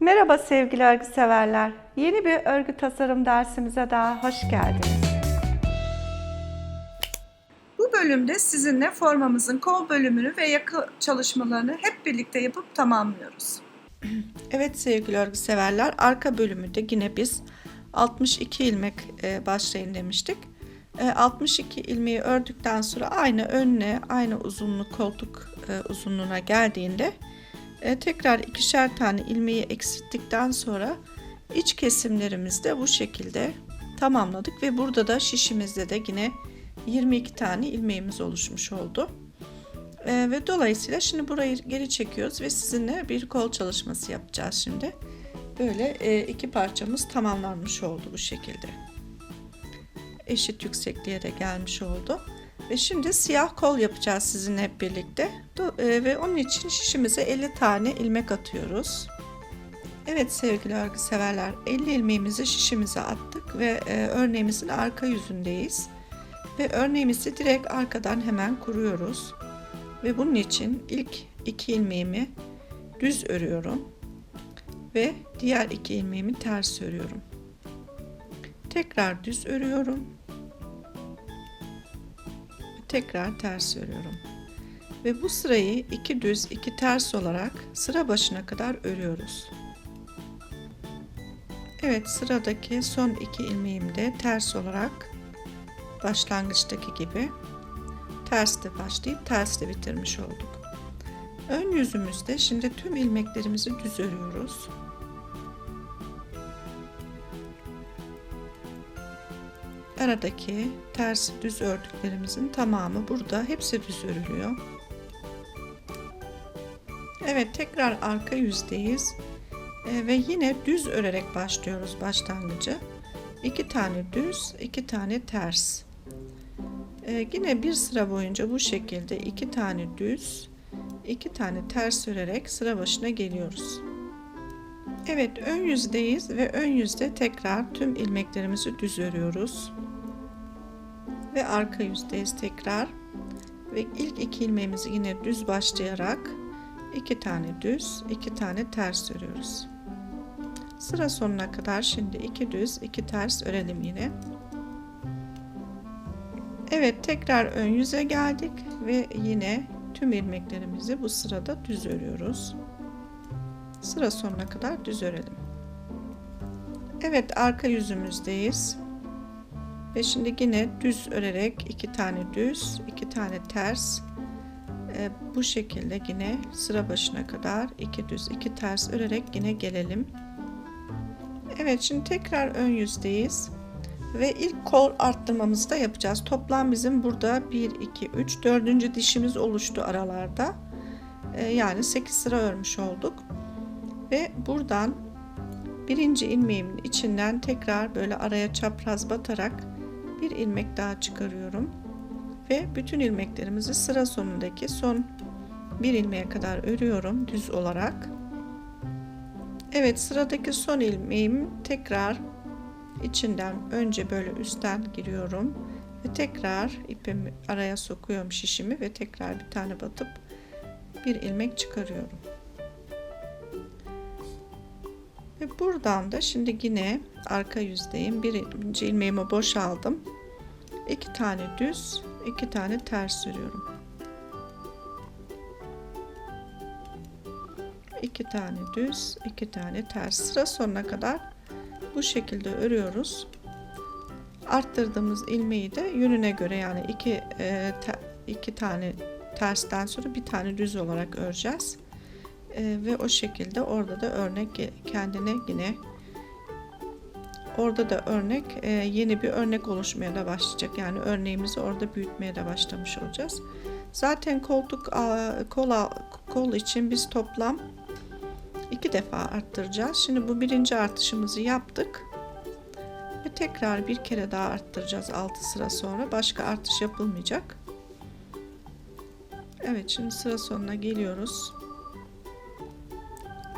Merhaba sevgili örgü severler. Yeni bir örgü tasarım dersimize daha hoş geldiniz. Bu bölümde sizinle formamızın kol bölümünü ve yaka çalışmalarını hep birlikte yapıp tamamlıyoruz. Evet sevgili örgü severler arka bölümünde yine biz 62 ilmek e, başlayın demiştik. E, 62 ilmeği ördükten sonra aynı önüne aynı uzunluk koltuk e, uzunluğuna geldiğinde e, tekrar ikişer tane ilmeği eksilttikten sonra iç kesimlerimizde bu şekilde tamamladık ve burada da şişimizde de yine 22 tane ilmeğimiz oluşmuş oldu. Ee, ve dolayısıyla şimdi burayı geri çekiyoruz ve sizinle bir kol çalışması yapacağız şimdi. Böyle e, iki parçamız tamamlanmış oldu bu şekilde. Eşit yüksekliğe de gelmiş oldu. Ve şimdi siyah kol yapacağız sizinle hep birlikte. E, ve onun için şişimize 50 tane ilmek atıyoruz. Evet sevgili örgü severler 50 ilmeğimizi şişimize attık ve e, örneğimizin arka yüzündeyiz. Ve örneğimizi direkt arkadan hemen kuruyoruz. Ve bunun için ilk iki ilmeğimi düz örüyorum. Ve diğer iki ilmeğimi ters örüyorum. Tekrar düz örüyorum. Tekrar ters örüyorum. Ve bu sırayı iki düz iki ters olarak sıra başına kadar örüyoruz. Evet sıradaki son iki ilmeğimi de ters olarak başlangıçtaki gibi ters de başlayıp ters de bitirmiş olduk. Ön yüzümüzde şimdi tüm ilmeklerimizi düz örüyoruz. Aradaki ters düz ördüklerimizin tamamı burada hepsi düz örülüyor. Evet tekrar arka yüzdeyiz Ee, ve yine düz örerek başlıyoruz başlangıcı. İki tane düz, iki tane ters. Ee, yine bir sıra boyunca bu şekilde iki tane düz, iki tane ters örerek sıra başına geliyoruz. Evet ön yüzdeyiz ve ön yüzde tekrar tüm ilmeklerimizi düz örüyoruz. Ve arka yüzdeyiz tekrar. Ve ilk iki ilmeğimizi yine düz başlayarak iki tane düz, iki tane ters örüyoruz. Sıra sonuna kadar şimdi iki düz, iki ters örelim yine. Evet tekrar ön yüze geldik ve yine tüm ilmeklerimizi bu sırada düz örüyoruz. Sıra sonuna kadar düz örelim. Evet arka yüzümüzdeyiz. Ve şimdi yine düz örerek iki tane düz, iki tane ters e, bu şekilde yine sıra başına kadar iki düz, iki ters örerek yine gelelim. Evet şimdi tekrar ön yüzdeyiz ve ilk kol arttırmamızı da yapacağız. Toplam bizim burada 1, 2, 3, 4. dişimiz oluştu aralarda. Ee, yani 8 sıra örmüş olduk. Ve buradan birinci ilmeğimin içinden tekrar böyle araya çapraz batarak bir ilmek daha çıkarıyorum. Ve bütün ilmeklerimizi sıra sonundaki son bir ilmeğe kadar örüyorum düz olarak. Evet sıradaki son ilmeğim tekrar içinden önce böyle üstten giriyorum ve tekrar ipimi araya sokuyorum şişimi ve tekrar bir tane batıp bir ilmek çıkarıyorum. Ve buradan da şimdi yine arka yüzdeyim. Birinci ilmeğimi boşaldım. iki tane düz, iki tane ters örüyorum. iki tane düz, iki tane ters sıra sonuna kadar bu şekilde örüyoruz. Arttırdığımız ilmeği de yönüne göre yani iki e, te, iki tane tersten sonra bir tane düz olarak öreceğiz. E, ve o şekilde orada da örnek kendine yine orada da örnek e, yeni bir örnek oluşmaya da başlayacak. Yani örneğimizi orada büyütmeye de başlamış olacağız. Zaten koltuk kol kol için biz toplam iki defa arttıracağız. Şimdi bu birinci artışımızı yaptık. Ve tekrar bir kere daha arttıracağız 6 sıra sonra. Başka artış yapılmayacak. Evet şimdi sıra sonuna geliyoruz.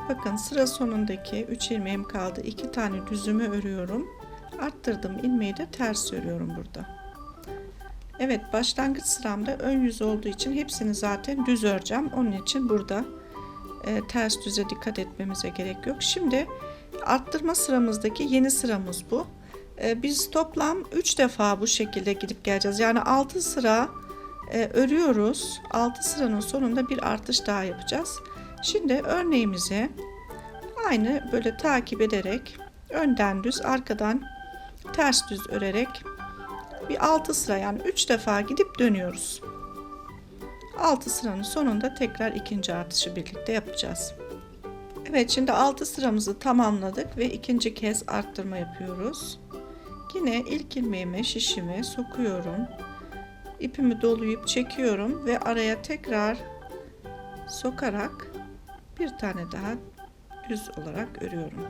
Bakın sıra sonundaki 3 ilmeğim kaldı. 2 tane düzümü örüyorum. Arttırdığım ilmeği de ters örüyorum burada. Evet başlangıç sıramda ön yüz olduğu için hepsini zaten düz öreceğim. Onun için burada e, ters düze dikkat etmemize gerek yok. Şimdi arttırma sıramızdaki yeni sıramız bu. E, biz toplam 3 defa bu şekilde gidip geleceğiz. Yani 6 sıra e, örüyoruz. 6 sıranın sonunda bir artış daha yapacağız. Şimdi örneğimizi aynı böyle takip ederek önden düz arkadan ters düz örerek bir 6 sıra yani 3 defa gidip dönüyoruz. 6 sıranın sonunda tekrar ikinci artışı birlikte yapacağız. Evet şimdi 6 sıramızı tamamladık ve ikinci kez arttırma yapıyoruz. Yine ilk ilmeğime şişimi sokuyorum. İpimi dolayıp çekiyorum ve araya tekrar sokarak bir tane daha düz olarak örüyorum.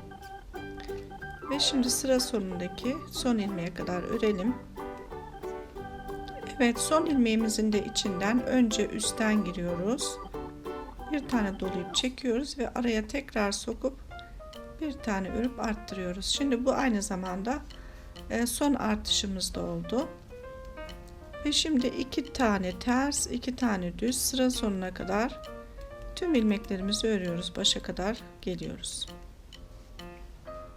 Ve şimdi sıra sonundaki son ilmeğe kadar örelim. Evet son ilmeğimizin de içinden önce üstten giriyoruz. Bir tane dolayıp çekiyoruz ve araya tekrar sokup bir tane örüp arttırıyoruz. Şimdi bu aynı zamanda e, son artışımız da oldu. Ve şimdi iki tane ters, iki tane düz sıra sonuna kadar tüm ilmeklerimizi örüyoruz. Başa kadar geliyoruz.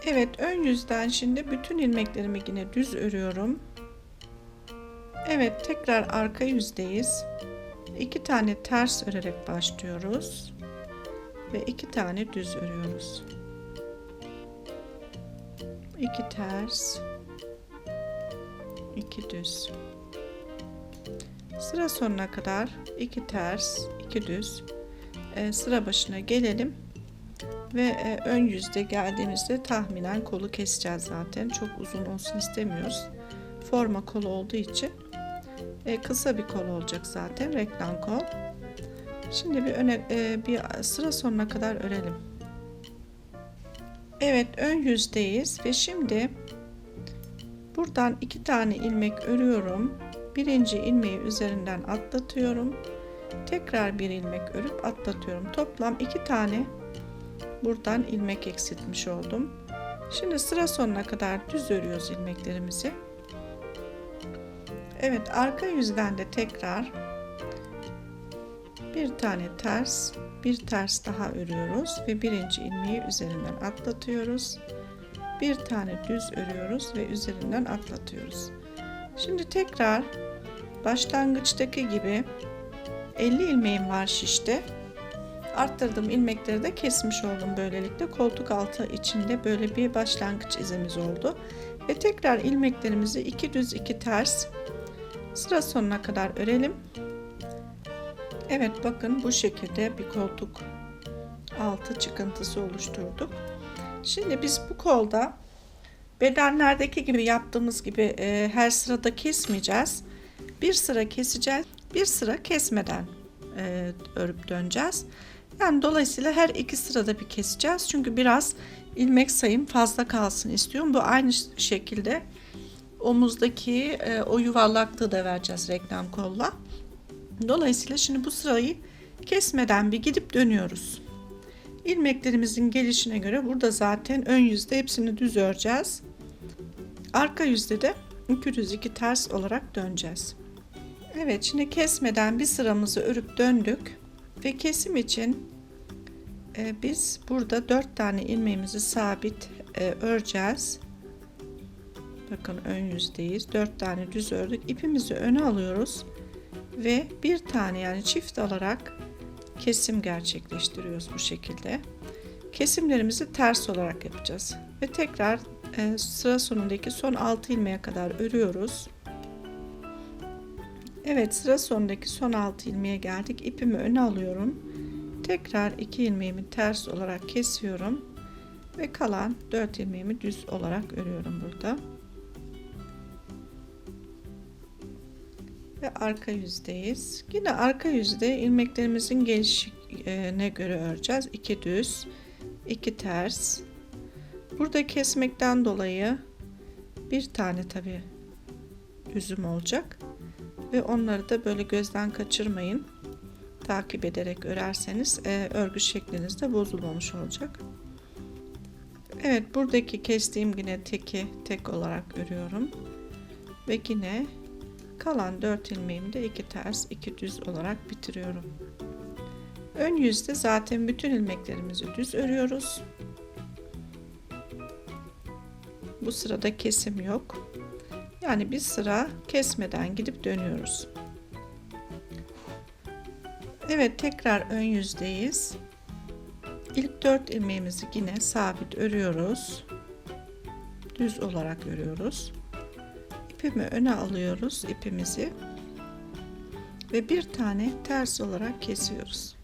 Evet ön yüzden şimdi bütün ilmeklerimi yine düz örüyorum. Evet tekrar arka yüzdeyiz. İki tane ters örerek başlıyoruz. Ve iki tane düz örüyoruz. İki ters. iki düz. Sıra sonuna kadar iki ters, iki düz. Ee, sıra başına gelelim ve e, ön yüzde geldiğimizde tahminen kolu keseceğiz zaten. Çok uzun olsun istemiyoruz. Forma kolu olduğu için e, kısa bir kol olacak zaten reklam kol. Şimdi bir öne e, bir sıra sonuna kadar örelim. Evet ön yüzdeyiz ve şimdi buradan iki tane ilmek örüyorum. Birinci ilmeği üzerinden atlatıyorum. Tekrar bir ilmek örüp atlatıyorum. Toplam iki tane buradan ilmek eksiltmiş oldum. Şimdi sıra sonuna kadar düz örüyoruz ilmeklerimizi. Evet arka yüzden de tekrar bir tane ters bir ters daha örüyoruz ve birinci ilmeği üzerinden atlatıyoruz. Bir tane düz örüyoruz ve üzerinden atlatıyoruz. Şimdi tekrar başlangıçtaki gibi 50 ilmeğim var şişte. Arttırdığım ilmekleri de kesmiş oldum böylelikle. Koltuk altı içinde böyle bir başlangıç izimiz oldu. Ve tekrar ilmeklerimizi iki düz iki ters sıra sonuna kadar örelim. Evet bakın bu şekilde bir koltuk altı çıkıntısı oluşturduk. Şimdi biz bu kolda bedenlerdeki gibi yaptığımız gibi e, her sırada kesmeyeceğiz. Bir sıra keseceğiz, bir sıra kesmeden e, örüp döneceğiz. Yani dolayısıyla her iki sırada bir keseceğiz. Çünkü biraz ilmek sayım fazla kalsın istiyorum. Bu aynı şekilde omuzdaki e, o yuvarlaklığı da vereceğiz reklam kolla. Dolayısıyla şimdi bu sırayı kesmeden bir gidip dönüyoruz. İlmeklerimizin gelişine göre burada zaten ön yüzde hepsini düz öreceğiz. Arka yüzde de iki düz iki ters olarak döneceğiz. Evet şimdi kesmeden bir sıramızı örüp döndük ve kesim için e, biz burada dört tane ilmeğimizi sabit e, öreceğiz. Bakın ön yüzdeyiz. Dört tane düz ördük. İpimizi öne alıyoruz ve bir tane yani çift alarak kesim gerçekleştiriyoruz bu şekilde. Kesimlerimizi ters olarak yapacağız ve tekrar e, sıra sonundaki son 6 ilmeğe kadar örüyoruz. Evet sıra sonundaki son 6 ilmeğe geldik. İpimi öne alıyorum. Tekrar 2 ilmeğimi ters olarak kesiyorum ve kalan 4 ilmeğimi düz olarak örüyorum burada. Ve arka yüzdeyiz. Yine arka yüzde ilmeklerimizin gelişine göre öreceğiz. 2 düz, 2 ters. Burada kesmekten dolayı bir tane tabi düzüm olacak ve onları da böyle gözden kaçırmayın. Takip ederek örerseniz e, örgü şekliniz de bozulmamış olacak. Evet buradaki kestiğim yine teki tek olarak örüyorum. Ve yine kalan 4 ilmeğimi de iki ters iki düz olarak bitiriyorum. Ön yüzde zaten bütün ilmeklerimizi düz örüyoruz. Bu sırada kesim yok. Yani bir sıra kesmeden gidip dönüyoruz. Evet tekrar ön yüzdeyiz. İlk 4 ilmeğimizi yine sabit örüyoruz. Düz olarak örüyoruz. İpimi öne alıyoruz ipimizi ve bir tane ters olarak kesiyoruz.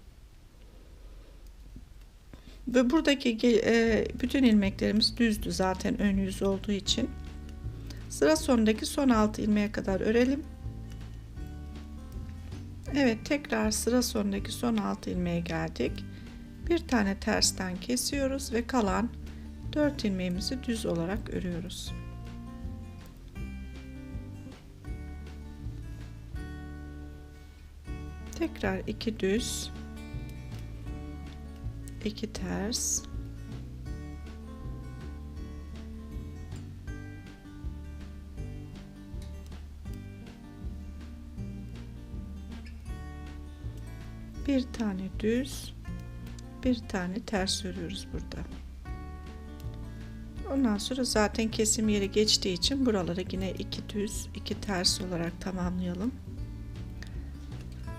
Ve buradaki e, bütün ilmeklerimiz düzdü zaten ön yüz olduğu için. Sıra sonundaki son 6 ilmeğe kadar örelim. Evet tekrar sıra sonundaki son 6 ilmeğe geldik. Bir tane tersten kesiyoruz ve kalan 4 ilmeğimizi düz olarak örüyoruz. Tekrar iki düz, iki ters, bir tane düz, bir tane ters örüyoruz burada. Ondan sonra zaten kesim yeri geçtiği için buraları yine iki düz, iki ters olarak tamamlayalım.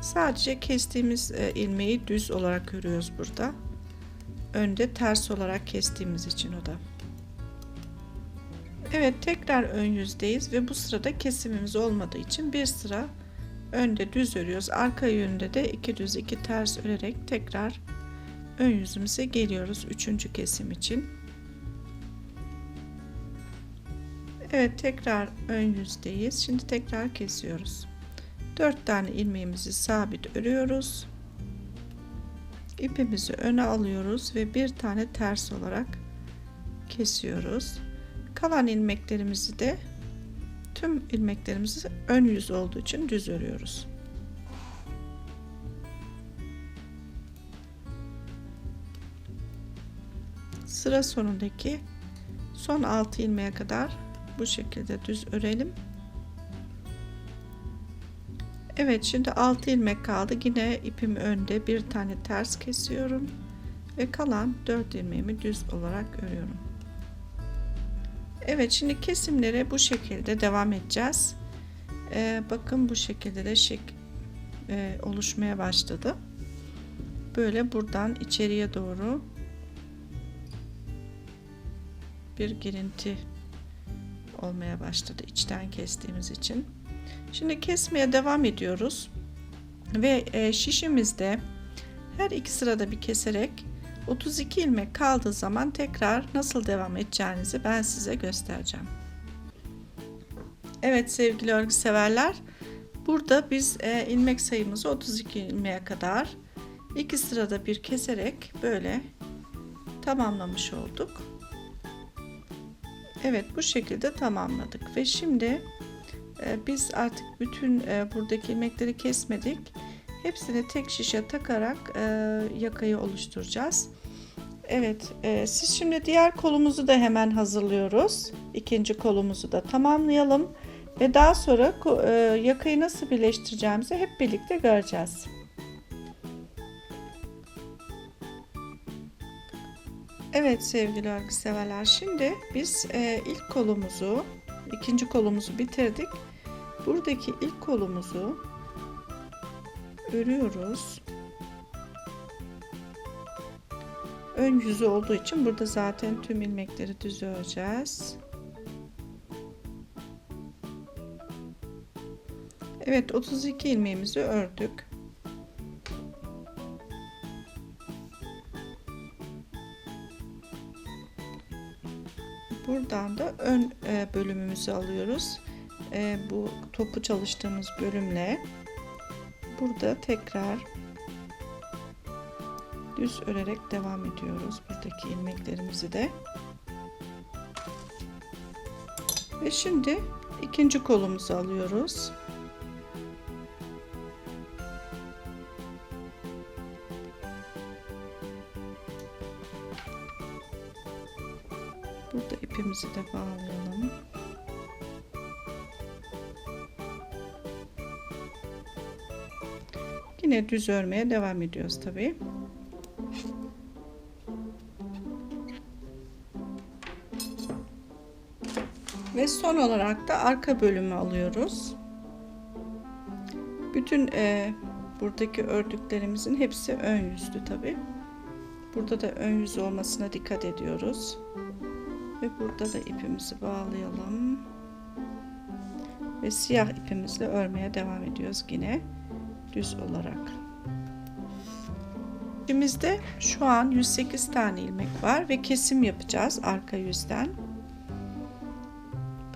Sadece kestiğimiz e, ilmeği düz olarak örüyoruz burada. Önde ters olarak kestiğimiz için o da. Evet tekrar ön yüzdeyiz ve bu sırada kesimimiz olmadığı için bir sıra önde düz örüyoruz. Arka yönde de iki düz iki ters örerek tekrar ön yüzümüze geliyoruz üçüncü kesim için. Evet tekrar ön yüzdeyiz. Şimdi tekrar kesiyoruz. 4 tane ilmeğimizi sabit örüyoruz. İpimizi öne alıyoruz ve bir tane ters olarak kesiyoruz. Kalan ilmeklerimizi de tüm ilmeklerimizi ön yüz olduğu için düz örüyoruz. Sıra sonundaki son 6 ilmeğe kadar bu şekilde düz örelim. Evet şimdi 6 ilmek kaldı. Yine ipim önde bir tane ters kesiyorum ve kalan 4 ilmeğimi düz olarak örüyorum. Evet şimdi kesimlere bu şekilde devam edeceğiz. Ee, bakın bu şekilde de şek e, oluşmaya başladı. Böyle buradan içeriye doğru bir girinti olmaya başladı içten kestiğimiz için. Şimdi kesmeye devam ediyoruz. Ve e, şişimizde her iki sırada bir keserek 32 ilmek kaldığı zaman tekrar nasıl devam edeceğinizi ben size göstereceğim. Evet sevgili örgü severler. Burada biz e, ilmek sayımızı 32 ilmeğe kadar iki sırada bir keserek böyle tamamlamış olduk. Evet bu şekilde tamamladık ve şimdi e, biz artık bütün e, buradaki ilmekleri kesmedik. Hepsini tek şişe takarak e, yakayı oluşturacağız. Evet e, siz şimdi diğer kolumuzu da hemen hazırlıyoruz. İkinci kolumuzu da tamamlayalım. Ve daha sonra e, yakayı nasıl birleştireceğimizi hep birlikte göreceğiz. Evet sevgili örgü severler şimdi biz e, ilk kolumuzu ikinci kolumuzu bitirdik. Buradaki ilk kolumuzu örüyoruz. Ön yüzü olduğu için burada zaten tüm ilmekleri düz öreceğiz. Evet 32 ilmeğimizi ördük. Buradan da ön e, bölümümüzü alıyoruz. E, bu topu çalıştığımız bölümle burada tekrar düz örerek devam ediyoruz buradaki ilmeklerimizi de. Ve şimdi ikinci kolumuzu alıyoruz. Burada ipimizi de bağlayalım. Yine düz örmeye devam ediyoruz tabii. Ve son olarak da arka bölümü alıyoruz. Bütün e, buradaki ördüklerimizin hepsi ön yüzlü tabi. Burada da ön yüz olmasına dikkat ediyoruz. Ve burada da ipimizi bağlayalım. Ve siyah ipimizle örmeye devam ediyoruz yine düz olarak. İpimizde şu an 108 tane ilmek var ve kesim yapacağız arka yüzden.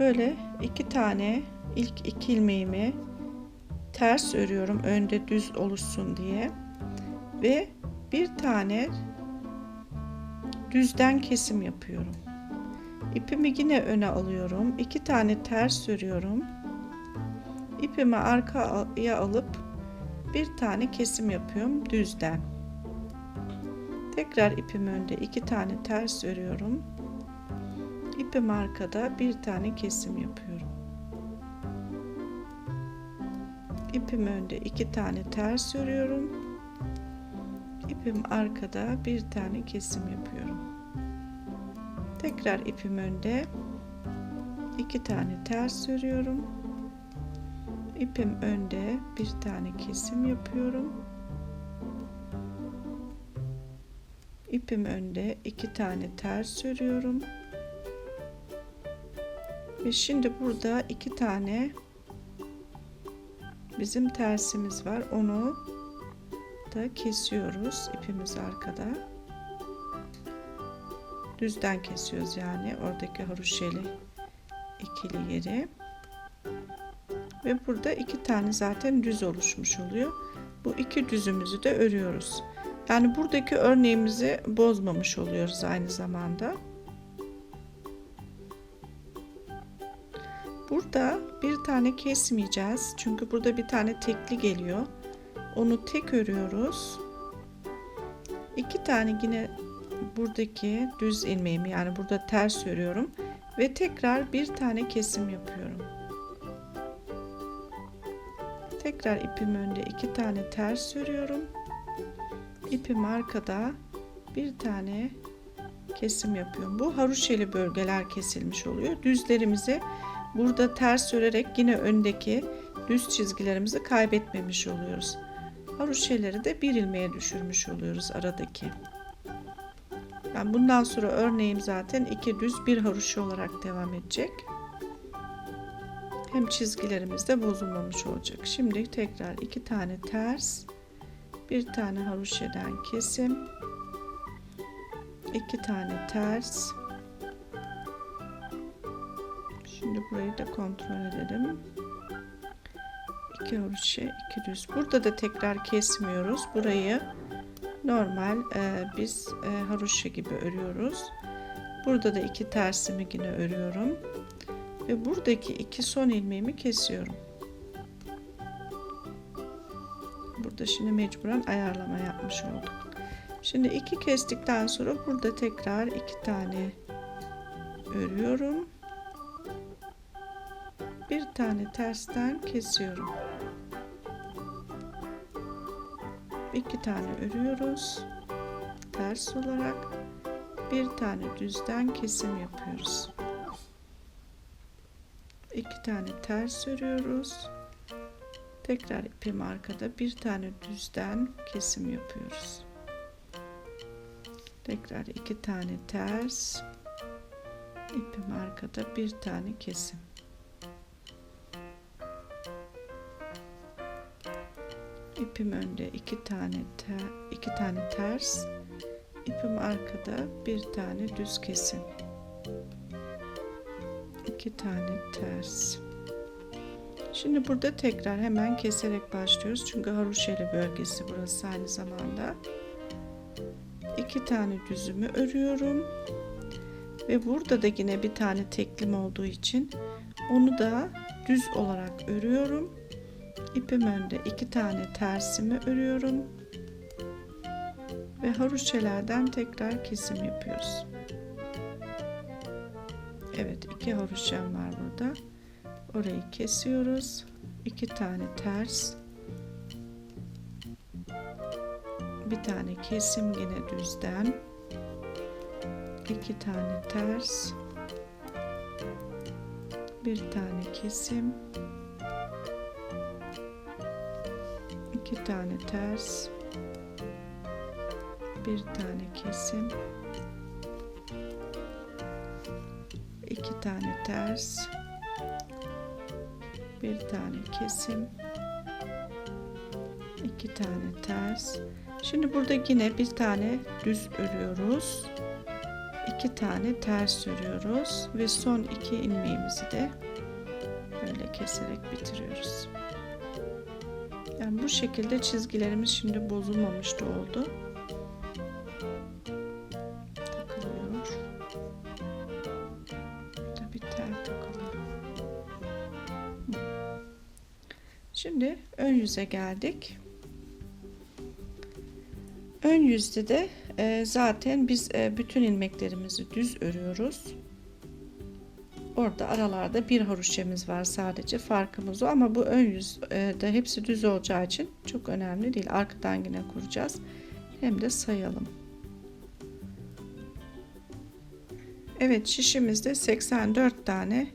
Böyle iki tane ilk iki ilmeğimi ters örüyorum önde düz oluşsun diye ve bir tane düzden kesim yapıyorum. İpimi yine öne alıyorum. iki tane ters örüyorum. İpimi arkaya alıp bir tane kesim yapıyorum düzden. Tekrar ipim önde iki tane ters örüyorum. İpim arkada bir tane kesim yapıyorum. İpim önde iki tane ters örüyorum. İpim arkada bir tane kesim yapıyorum. Tekrar ipim önde iki tane ters örüyorum. İpim önde bir tane kesim yapıyorum. İpim önde iki tane ters örüyorum. Ve şimdi burada iki tane bizim tersimiz var. Onu da kesiyoruz. İpimiz arkada. Düzden kesiyoruz yani oradaki haroşeli ikili yeri. Ve burada iki tane zaten düz oluşmuş oluyor. Bu iki düzümüzü de örüyoruz. Yani buradaki örneğimizi bozmamış oluyoruz aynı zamanda. Tane kesmeyeceğiz. Çünkü burada bir tane tekli geliyor. Onu tek örüyoruz. İki tane yine buradaki düz ilmeğimi yani burada ters örüyorum ve tekrar bir tane kesim yapıyorum. Tekrar ipim önde iki tane ters örüyorum. İpim arkada bir tane kesim yapıyorum. Bu haroşeli bölgeler kesilmiş oluyor. Düzlerimizi burada ters örerek yine öndeki düz çizgilerimizi kaybetmemiş oluyoruz. Haroşeleri de bir ilmeğe düşürmüş oluyoruz aradaki. Yani bundan sonra örneğim zaten iki düz bir haroşe olarak devam edecek. Hem çizgilerimiz de bozulmamış olacak. Şimdi tekrar iki tane ters, bir tane haroşeden kesim, iki tane ters. Şimdi burayı da kontrol edelim. İki haroşe, iki düz. Burada da tekrar kesmiyoruz. Burayı normal e, biz e, haroşe gibi örüyoruz. Burada da iki tersimi yine örüyorum ve buradaki iki son ilmeğimi kesiyorum. Burada şimdi mecburen ayarlama yapmış olduk. Şimdi iki kestikten sonra burada tekrar iki tane örüyorum. Bir tane tersten kesiyorum. İki tane örüyoruz. Ters olarak bir tane düzden kesim yapıyoruz. İki tane ters örüyoruz. Tekrar ipim arkada bir tane düzden kesim yapıyoruz. Tekrar iki tane ters. ipim arkada bir tane kesim. İpim önde iki tane ter, iki tane ters. ipim arkada bir tane düz kesim. iki tane ters. Şimdi burada tekrar hemen keserek başlıyoruz. Çünkü haroşeli bölgesi burası aynı zamanda. iki tane düzümü örüyorum. Ve burada da yine bir tane teklim olduğu için onu da düz olarak örüyorum. İpim önde iki tane tersimi örüyorum. Ve haroşelerden tekrar kesim yapıyoruz. Evet iki haroşem var burada. Orayı kesiyoruz. iki tane ters. bir tane kesim yine düzden iki tane ters bir tane kesim iki tane ters. Bir tane kesim. İki tane ters. Bir tane kesim. İki tane ters. Şimdi burada yine bir tane düz örüyoruz. İki tane ters örüyoruz ve son iki ilmeğimizi de böyle keserek bitiriyoruz bu şekilde çizgilerimiz şimdi bozulmamış da oldu takılıyor tel takılıyor Şimdi ön yüze geldik. Ön yüzde de e, zaten biz e, bütün ilmeklerimizi düz örüyoruz. Orada aralarda bir haroşemiz var sadece farkımız o ama bu ön yüzde hepsi düz olacağı için çok önemli değil. Arkadan yine kuracağız. Hem de sayalım. Evet şişimizde 84 tane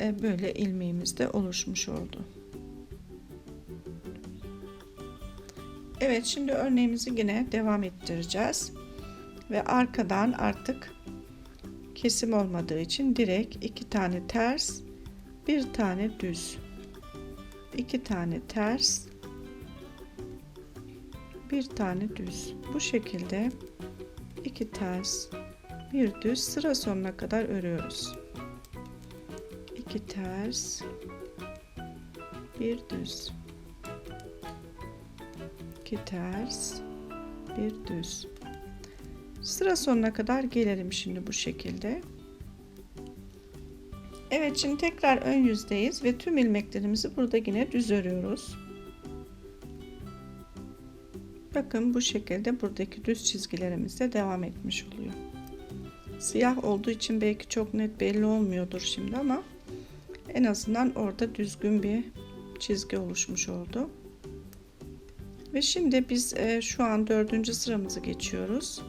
e, böyle ilmeğimiz de oluşmuş oldu. Evet şimdi örneğimizi yine devam ettireceğiz. Ve arkadan artık kesim olmadığı için direkt iki tane ters, bir tane düz. iki tane ters, bir tane düz. Bu şekilde iki ters, bir düz sıra sonuna kadar örüyoruz. iki ters, bir düz. 2 ters bir düz sıra sonuna kadar gelelim şimdi bu şekilde Evet şimdi tekrar ön yüzdeyiz ve tüm ilmeklerimizi burada yine düz örüyoruz bakın bu şekilde buradaki düz çizgilerimiz de devam etmiş oluyor siyah olduğu için belki çok net belli olmuyordur şimdi ama en azından orada düzgün bir çizgi oluşmuş oldu. Ve şimdi biz e, şu an dördüncü sıramızı geçiyoruz.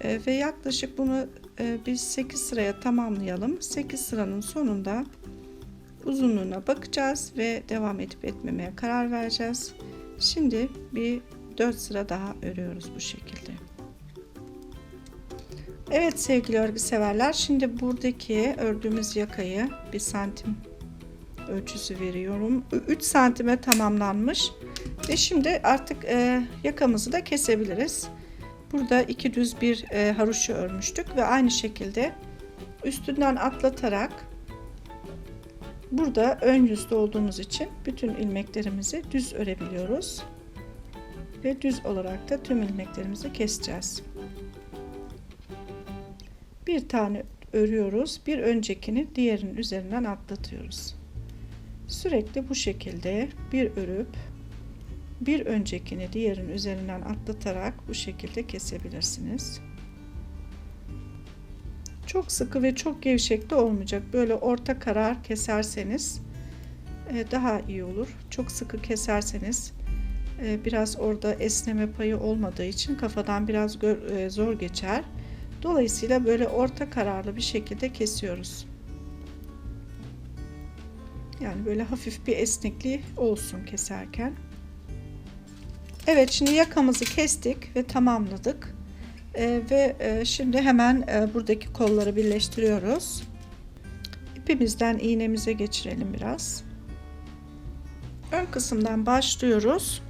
E, ve yaklaşık bunu e, biz 8 sıraya tamamlayalım. 8 sıranın sonunda uzunluğuna bakacağız ve devam edip etmemeye karar vereceğiz. Şimdi bir 4 sıra daha örüyoruz bu şekilde. Evet sevgili örgü severler şimdi buradaki ördüğümüz yakayı bir santim ölçüsü veriyorum. 3 santime tamamlanmış. Ve şimdi artık e, yakamızı da kesebiliriz. Burada iki düz bir e, haroşa örmüştük ve aynı şekilde üstünden atlatarak burada ön yüzde olduğumuz için bütün ilmeklerimizi düz örebiliyoruz. Ve düz olarak da tüm ilmeklerimizi keseceğiz. Bir tane örüyoruz. Bir öncekini diğerinin üzerinden atlatıyoruz. Sürekli bu şekilde bir örüp bir öncekini diğerinin üzerinden atlatarak bu şekilde kesebilirsiniz. Çok sıkı ve çok gevşek de olmayacak. Böyle orta karar keserseniz e, daha iyi olur. Çok sıkı keserseniz e, biraz orada esneme payı olmadığı için kafadan biraz e, zor geçer. Dolayısıyla böyle orta kararlı bir şekilde kesiyoruz. Yani böyle hafif bir esnekliği olsun keserken. Evet şimdi yakamızı kestik ve tamamladık. Ee, ve e, şimdi hemen e, buradaki kolları birleştiriyoruz. İpimizden iğnemize geçirelim biraz. Ön kısımdan başlıyoruz.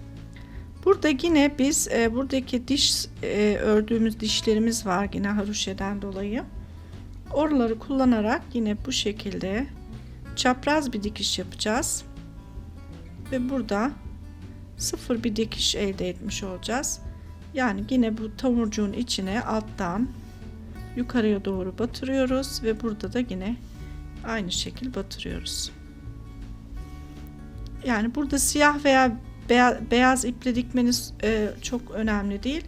Burada yine biz e, buradaki diş e, ördüğümüz dişlerimiz var yine haroşeden dolayı. Oraları kullanarak yine bu şekilde çapraz bir dikiş yapacağız. Ve burada sıfır bir dikiş elde etmiş olacağız. Yani yine bu tomurcuğun içine alttan yukarıya doğru batırıyoruz ve burada da yine aynı şekil batırıyoruz. Yani burada siyah veya beyaz iple dikmeniz e, çok önemli değil.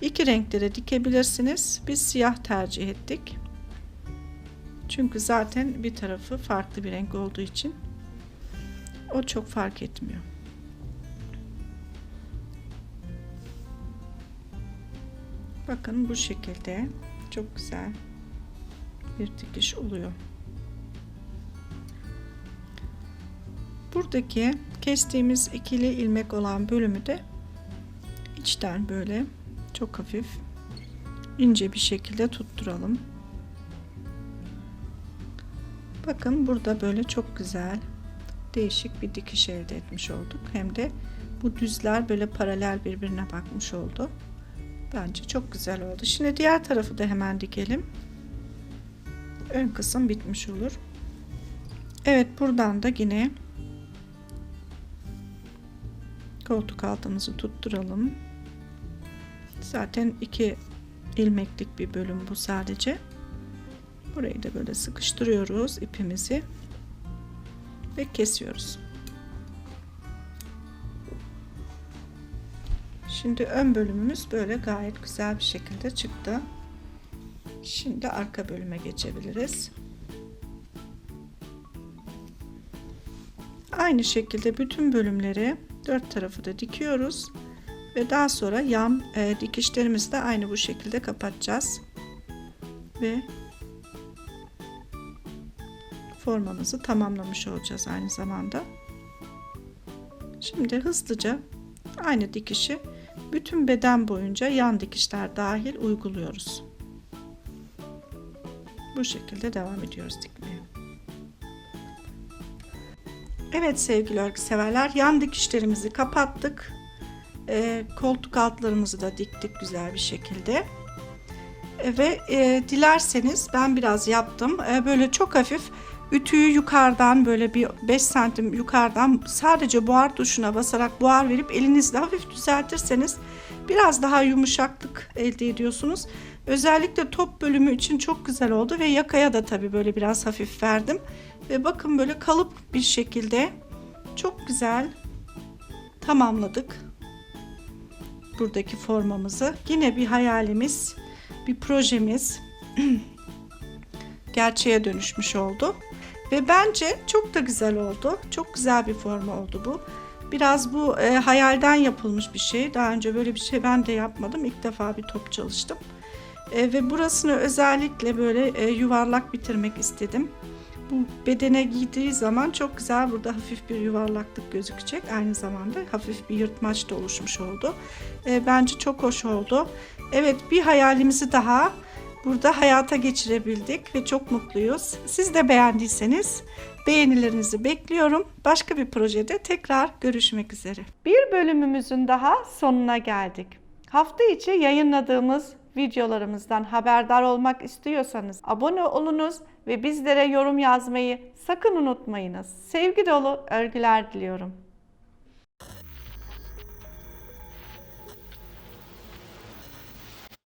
İki renklere dikebilirsiniz. Biz siyah tercih ettik. Çünkü zaten bir tarafı farklı bir renk olduğu için o çok fark etmiyor. Bakın bu şekilde çok güzel bir dikiş oluyor. Buradaki kestiğimiz ikili ilmek olan bölümü de içten böyle çok hafif ince bir şekilde tutturalım. Bakın burada böyle çok güzel değişik bir dikiş elde etmiş olduk. Hem de bu düzler böyle paralel birbirine bakmış oldu. Bence çok güzel oldu. Şimdi diğer tarafı da hemen dikelim. Ön kısım bitmiş olur. Evet buradan da yine koltuk altımızı tutturalım. Zaten iki ilmeklik bir bölüm bu sadece. Burayı da böyle sıkıştırıyoruz ipimizi ve kesiyoruz. Şimdi ön bölümümüz böyle gayet güzel bir şekilde çıktı. Şimdi arka bölüme geçebiliriz. Aynı şekilde bütün bölümleri dört tarafı da dikiyoruz ve daha sonra yan e, dikişlerimizi de aynı bu şekilde kapatacağız ve formamızı tamamlamış olacağız aynı zamanda. Şimdi hızlıca aynı dikişi bütün beden boyunca yan dikişler dahil uyguluyoruz. Bu şekilde devam ediyoruz dikmeye. Evet sevgili örgü severler yan dikişlerimizi kapattık. Ee, koltuk altlarımızı da diktik güzel bir şekilde. E, ve e, dilerseniz ben biraz yaptım. E, böyle çok hafif ütüyü yukarıdan böyle bir 5 santim yukarıdan sadece buhar tuşuna basarak buhar verip elinizle hafif düzeltirseniz biraz daha yumuşaklık elde ediyorsunuz. Özellikle top bölümü için çok güzel oldu ve yakaya da tabii böyle biraz hafif verdim. Ve bakın böyle kalıp bir şekilde çok güzel tamamladık buradaki formamızı. Yine bir hayalimiz, bir projemiz gerçeğe dönüşmüş oldu. Ve bence çok da güzel oldu. Çok güzel bir forma oldu bu. Biraz bu e, hayalden yapılmış bir şey. Daha önce böyle bir şey ben de yapmadım. İlk defa bir top çalıştım. E, ve burasını özellikle böyle e, yuvarlak bitirmek istedim. Bu bedene giydiği zaman çok güzel burada hafif bir yuvarlaklık gözükecek. Aynı zamanda hafif bir yırtmaç da oluşmuş oldu. E, bence çok hoş oldu. Evet bir hayalimizi daha burada hayata geçirebildik ve çok mutluyuz. Siz de beğendiyseniz beğenilerinizi bekliyorum. Başka bir projede tekrar görüşmek üzere. Bir bölümümüzün daha sonuna geldik. Hafta içi yayınladığımız videolarımızdan haberdar olmak istiyorsanız abone olunuz ve bizlere yorum yazmayı sakın unutmayınız. Sevgi dolu örgüler diliyorum.